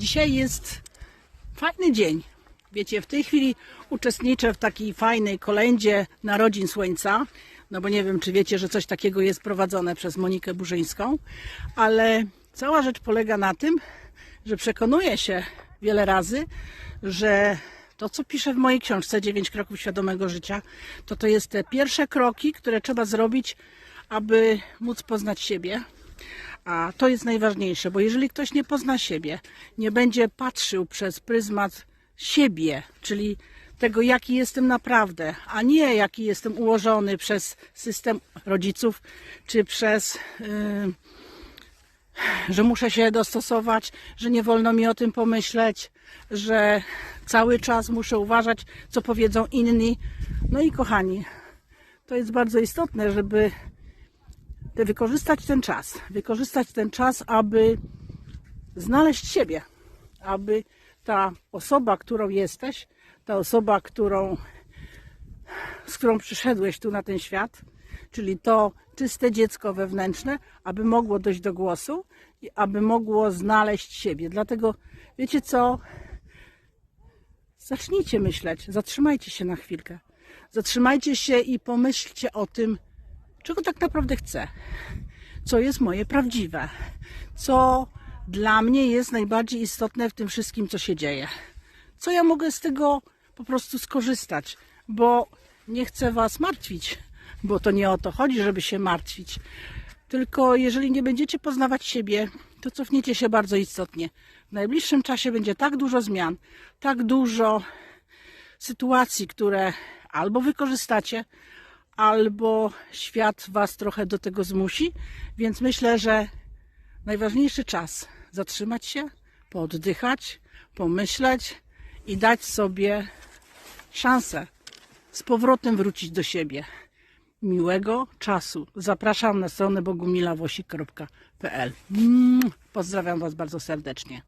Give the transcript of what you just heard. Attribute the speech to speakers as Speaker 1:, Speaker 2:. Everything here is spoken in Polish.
Speaker 1: Dzisiaj jest fajny dzień. Wiecie, w tej chwili uczestniczę w takiej fajnej kolędzie Narodzin Słońca. No bo nie wiem, czy wiecie, że coś takiego jest prowadzone przez Monikę Burzyńską, ale cała rzecz polega na tym, że przekonuję się wiele razy, że to, co piszę w mojej książce 9 kroków świadomego życia, to to jest te pierwsze kroki, które trzeba zrobić, aby móc poznać siebie. A to jest najważniejsze, bo jeżeli ktoś nie pozna siebie, nie będzie patrzył przez pryzmat siebie, czyli tego, jaki jestem naprawdę, a nie jaki jestem ułożony przez system rodziców, czy przez, yy, że muszę się dostosować, że nie wolno mi o tym pomyśleć, że cały czas muszę uważać, co powiedzą inni. No i kochani, to jest bardzo istotne, żeby te- wykorzystać ten czas, wykorzystać ten czas, aby znaleźć siebie, aby ta osoba, którą jesteś, ta osoba, którą, z którą przyszedłeś tu na ten świat, czyli to czyste dziecko wewnętrzne, aby mogło dojść do głosu i aby mogło znaleźć siebie. Dlatego, wiecie co? Zacznijcie myśleć, zatrzymajcie się na chwilkę. Zatrzymajcie się i pomyślcie o tym, czego tak naprawdę chcę, co jest moje prawdziwe, co dla mnie jest najbardziej istotne w tym wszystkim, co się dzieje. Co ja mogę z tego po prostu skorzystać, bo nie chcę Was martwić, bo to nie o to chodzi, żeby się martwić. Tylko jeżeli nie będziecie poznawać siebie, to cofniecie się bardzo istotnie. W najbliższym czasie będzie tak dużo zmian, tak dużo sytuacji, które albo wykorzystacie, albo świat Was trochę do tego zmusi. Więc myślę, że najważniejszy czas zatrzymać się, pooddychać, pomyśleć i dać sobie szansę z powrotem wrócić do siebie. Miłego czasu. Zapraszam na stronę bogumilawosik.pl. Pozdrawiam Was bardzo serdecznie.